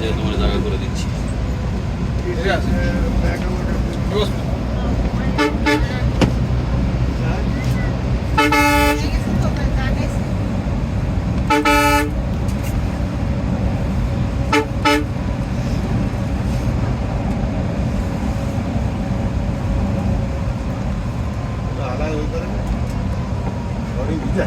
থেকে তোমার জায়গা করে দিচ্ছি। আলাদা ওই করে বডি ভিজা।